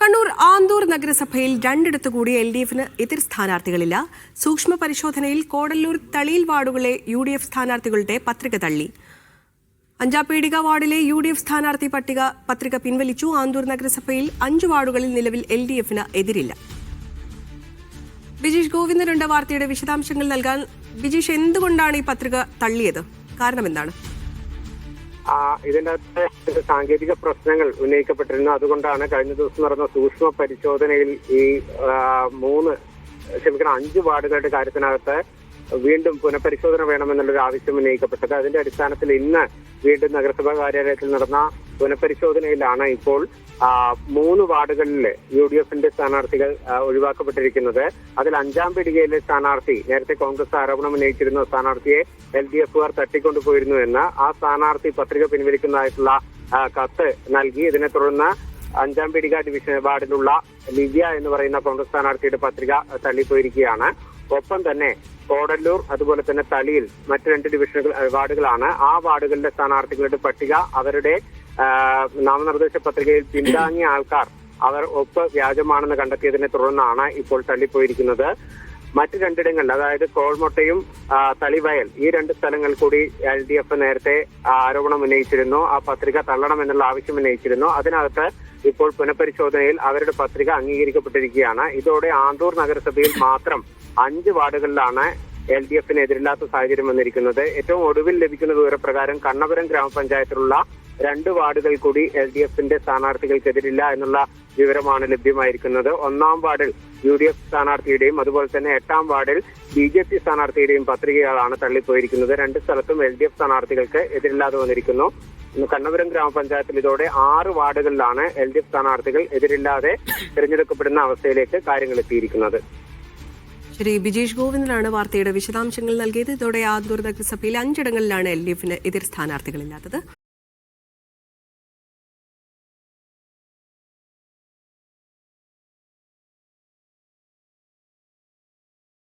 കണ്ണൂർ ആന്തൂർ നഗരസഭയിൽ രണ്ടിടത്തു കൂടി L D എഫിന് എതിർ സ്ഥാനാർത്ഥികളില്ല. സൂക്ഷ്മ പരിശോധനയിൽ കോടല്ലൂർ തളിയിൽ വാർഡുകളെ യു ഡി എഫ് സ്ഥാനാർത്ഥികളുടെ പത്രിക തള്ളി. അഞ്ചാപ്പേടിക വാർഡിലെ യു ഡി എഫ് സ്ഥാനാർത്ഥി പട്ടിക പത്രിക പിൻവലിച്ചു. ആന്തൂർ നഗരസഭയിൽ അഞ്ച് വാർഡുകളിൽ നിലവിൽ എൽ ഡി എഫിന് എതിരില്ല. ബിജീഷ് ഗോവിന്ദനുണ്ട വാർത്തയുടെ വിശദാംശങ്ങൾ നൽകാൻ ബിജീഷ് എന്തുകൊണ്ടാണ് ഈ പത്രിക തള്ളിയത്? കാരണം എന്താണ് ഇതിന്റെ അകത്ത് സാങ്കേതിക പ്രശ്നങ്ങൾ ഉന്നയിക്കപ്പെട്ടിരുന്നു. അതുകൊണ്ടാണ് കഴിഞ്ഞ ദിവസം നടന്ന സൂക്ഷ്മ പരിശോധനയിൽ ഈ മൂന്ന് ക്ഷമിക്കണം അഞ്ച് വാർഡുകളുടെ കാര്യത്തിനകത്ത് വീണ്ടും പുനഃപരിശോധന വേണമെന്നുള്ളൊരു ആവശ്യം ഉന്നയിക്കപ്പെട്ടത്. അതിന്റെ അടിസ്ഥാനത്തിൽ ഇന്ന് വീണ്ടും നഗരസഭാ കാര്യാലയത്തിൽ നടന്ന പുനഃപരിശോധനയിലാണ് ഇപ്പോൾ ആ, മൂന്ന് വാർഡുകളിൽ യു ഡി എഫിന്റെ സ്ഥാനാർത്ഥികൾ ഒഴിവാക്കപ്പെട്ടിരിക്കുന്നത്. അതിൽ അഞ്ചാം പീടികയിലെ സ്ഥാനാർത്ഥി നേരത്തെ കോൺഗ്രസ് ആരോപണം ഉന്നയിച്ചിരുന്ന സ്ഥാനാർത്ഥിയെ എൽ ഡി എഫുകാർ തട്ടിക്കൊണ്ടുപോയിരുന്നു എന്ന് ആ സ്ഥാനാർത്ഥി പത്രിക പിൻവലിക്കുന്നതായിട്ടുള്ള കത്ത് നൽകി. ഇതിനെ തുടർന്ന് അഞ്ചാം പീടിക ഡിവിഷൻ വാർഡിലുള്ള ലിവ്യ എന്ന് പറയുന്ന കോൺഗ്രസ് സ്ഥാനാർത്ഥിയുടെ പത്രിക തള്ളിപ്പോയിരിക്കുകയാണ്. ഒപ്പം തന്നെ കോടല്ലൂർ അതുപോലെ തന്നെ തളിയിൽ മറ്റു രണ്ട് ഡിവിഷനുകൾ വാർഡുകളാണ് ആ വാർഡുകളിലെ സ്ഥാനാർത്ഥികളുടെ പട്ടിക അവരുടെ നാമനിർദ്ദേശ പത്രികയിൽ പിന്താങ്ങിയ ആൾക്കാർ അവർ ഒപ്പ് വ്യാജമാണെന്ന് കണ്ടെത്തിയതിനെ തുടർന്നാണ് ഇപ്പോൾ തള്ളിപ്പോയിരിക്കുന്നത്. മറ്റ് രണ്ടിടങ്ങളിൽ അതായത് കോൾമൊട്ടയും തളിവയൽ ഈ രണ്ട് സ്ഥലങ്ങൾ കൂടി എൽ ഡി എഫ് നേരത്തെ ആരോപണം ഉന്നയിച്ചിരുന്നു. ആ പത്രിക തള്ളണമെന്നുള്ള ആവശ്യം ഉന്നയിച്ചിരുന്നു. അതിനകത്ത് ഇപ്പോൾ പുനഃപരിശോധനയിൽ അവരുടെ പത്രിക അംഗീകരിക്കപ്പെട്ടിരിക്കുകയാണ്. ഇതോടെ ആന്തൂർ നഗരസഭയിൽ മാത്രം അഞ്ച് വാർഡുകളിലാണ് എൽ ഡി എഫിന് എതിരില്ലാത്ത സാഹചര്യം വന്നിരിക്കുന്നത്. ഏറ്റവും ഒടുവിൽ ലഭിക്കുന്ന വിവരപ്രകാരം കണ്ണപുരം ഗ്രാമപഞ്ചായത്തിലുള്ള രണ്ട് വാർഡുകൾ കൂടി എൽ ഡി എഫിന്റെ സ്ഥാനാർത്ഥികൾക്കെതിരില്ല എന്നുള്ള വിവരമാണ് ലഭ്യമായിരിക്കുന്നത്. ഒന്നാം വാർഡിൽ യു ഡി എഫ് സ്ഥാനാർത്ഥിയുടെയും അതുപോലെ തന്നെ എട്ടാം വാർഡിൽ ബി ജെ പി സ്ഥാനാർത്ഥിയുടെയും പത്രികകളാണ് തള്ളിപ്പോയിരിക്കുന്നത്. രണ്ട് സ്ഥലത്തും എൽ ഡി എഫ് സ്ഥാനാർത്ഥികൾക്ക് എതിരില്ലാതെ വന്നിരിക്കുന്നു. കണ്ണപുരം ഗ്രാമപഞ്ചായത്തിൽ ഇതോടെ ആറ് വാർഡുകളിലാണ് എൽ ഡി എഫ് സ്ഥാനാർത്ഥികൾ എതിരില്ലാതെ തിരഞ്ഞെടുക്കപ്പെടുന്ന അവസ്ഥയിലേക്ക് കാര്യങ്ങൾ എത്തിയിരിക്കുന്നത്. ശ്രീ ബിജേഷ് ഗോവിന്ദനാണ് വാർത്തയുടെ വിശദാംശങ്ങൾ നൽകിയത്. ഇതോടെ ആദ്യ നഗരസഭയിൽ അഞ്ചിടങ്ങളിലാണ് എൽ ഡി എഫിന് എതിർ സ്ഥാനാർത്ഥികളില്ലാത്തത്.